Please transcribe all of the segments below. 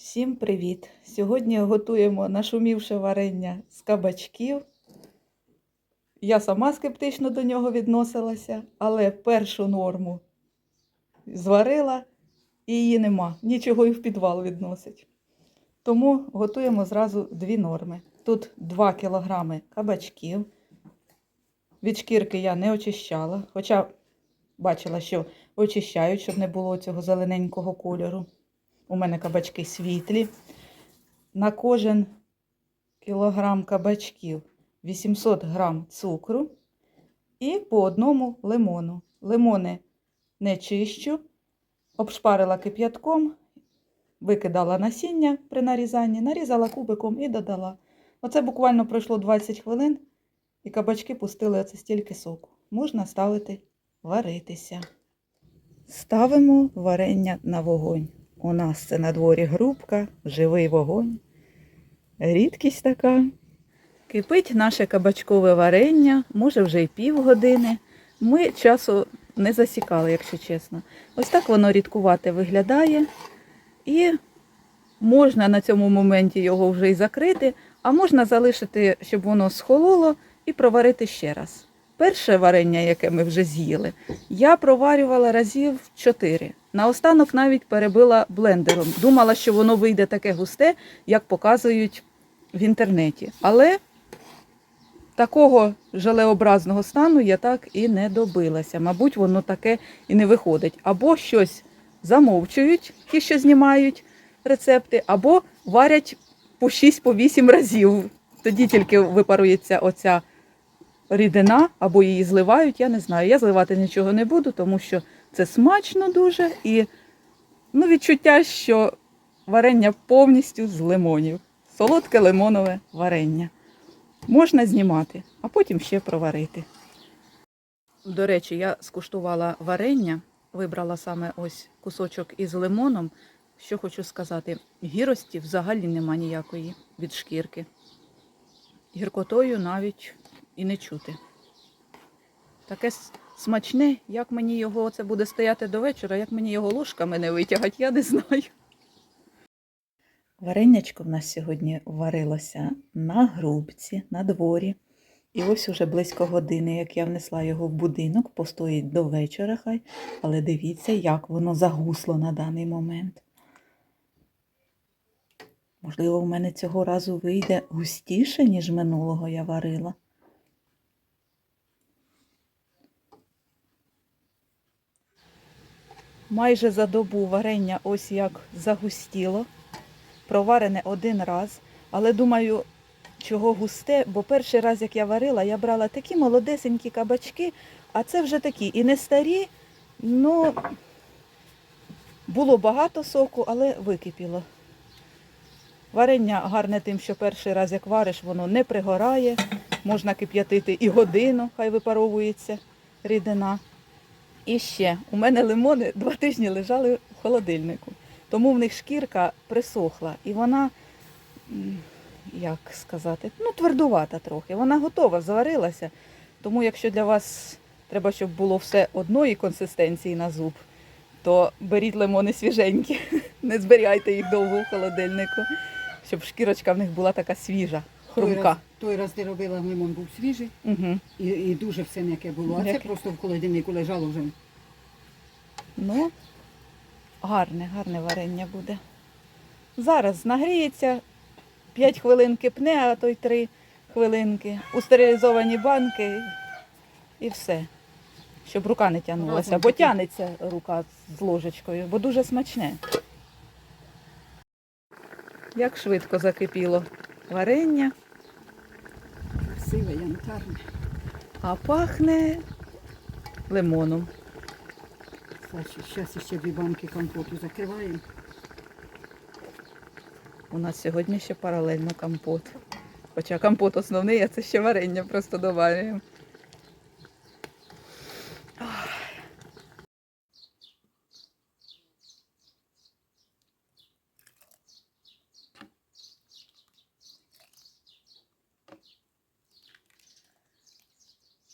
Всім привіт! Сьогодні готуємо нашумівше варення з кабачків. Я сама скептично до нього відносилася, але першу норму зварила і її нема. Нічого і в підвал відносить. Тому готуємо зразу дві норми. Тут 2 кг кабачків. Від шкірки я не очищала, хоча бачила, що очищають, щоб не було цього зелененького кольору. У мене кабачки світлі. На кожен кілограм кабачків 800 грам цукру і по одному лимону. Лимони не чищу, обшпарила кип'ятком, викидала насіння при нарізанні, нарізала кубиком і додала. Оце буквально пройшло 20 хвилин, і кабачки пустили оце стільки соку. Можна ставити варитися. Ставимо варення на вогонь. У нас це на дворі грубка, живий вогонь. Рідкість така. Кипить наше кабачкове варення, може вже й півгодини. Ми часу не засікали, якщо чесно. Ось так воно рідкувате виглядає. І можна на цьому моменті його вже й закрити, а можна залишити, щоб воно схололо, і проварити ще раз. Перше варення, яке ми вже з'їли, я проварювала разів 4. Наостанок навіть перебила блендером. Думала, що воно вийде таке густе, як показують в інтернеті. Але такого желеобразного стану я так і не добилася. Мабуть, воно таке і не виходить. Або щось замовчують, ті, що знімають рецепти, або варять по 6-8 разів. Тоді тільки випарується оця рідина, або її зливають, я не знаю. Я зливати нічого не буду, тому що це смачно дуже і ну, відчуття, що варення повністю з лимонів. Солодке лимонове варення. Можна знімати, а потім ще проварити. До речі, я скуштувала варення, вибрала саме ось кусочок із лимоном. Що хочу сказати, гірості взагалі нема ніякої від шкірки. Гіркотою навіть і не чути. Таке смачне, як мені його це буде стояти до вечора, як мені його ложками не витягати, я не знаю. Варенячко в нас сьогодні варилося на грубці, на дворі. І ось уже близько години, як я внесла його в будинок, постоїть до вечора хай, але дивіться, як воно загусло на даний момент. Можливо, в мене цього разу вийде густіше, ніж минулого я варила. Майже за добу варення ось як загустіло. Проварене один раз. Але думаю, чого густе, бо перший раз, як я варила, я брала такі молодесенькі кабачки, а це вже такі і не старі, ну було багато соку, але википіло. Варення гарне тим, що перший раз, як вариш, воно не пригорає, можна кип'ятити і годину, хай випаровується рідина. І ще, у мене лимони два тижні лежали в холодильнику, тому в них шкірка присохла і вона, як сказати, ну, твердувата трохи. Вона готова, зварилася. Тому якщо для вас треба, щоб було все одної консистенції на зуб, то беріть лимони свіженькі, не зберігайте їх довго в холодильнику, щоб шкірочка в них була така свіжа, Той хрумка. раз, той раз ти робила лимон був свіжий Угу. і, і дуже все м'яке було. А це М'яке. просто в холодильнику лежало вже. Ну, гарне, гарне варення буде. Зараз нагріється, 5 хвилин кипне, а то й 3 хвилинки. У стерилізовані банки і все. Щоб рука не тягнулася, Разом бо таки. тягнеться рука з ложечкою, бо дуже смачне. Як швидко закипіло варення, Красиве, янтарне. а пахне лимоном. Зараз ще дві банки компоту закриваємо. У нас сьогодні ще паралельно компот. Хоча компот основний, а це ще варення просто доварюємо.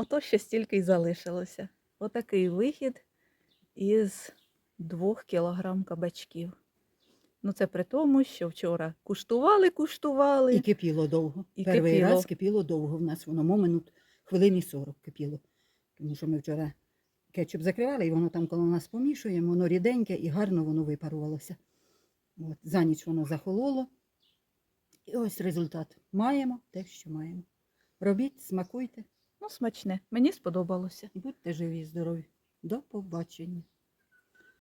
ото ще стільки й залишилося. Отакий вихід із двох кілограм кабачків. Ну, це при тому, що вчора куштували, куштували. І кипіло довго. І Перший кипіло. раз кипіло довго в нас, воно момент, хвилині 40 кипіло. Тому що ми вчора кетчуп закривали, і воно там коло нас помішуємо, воно ріденьке і гарно воно випарувалося. От, за ніч воно захололо. І ось результат. Маємо те, що маємо. Робіть, смакуйте Ну, смачне. Мені сподобалося. будьте живі і здорові. До побачення.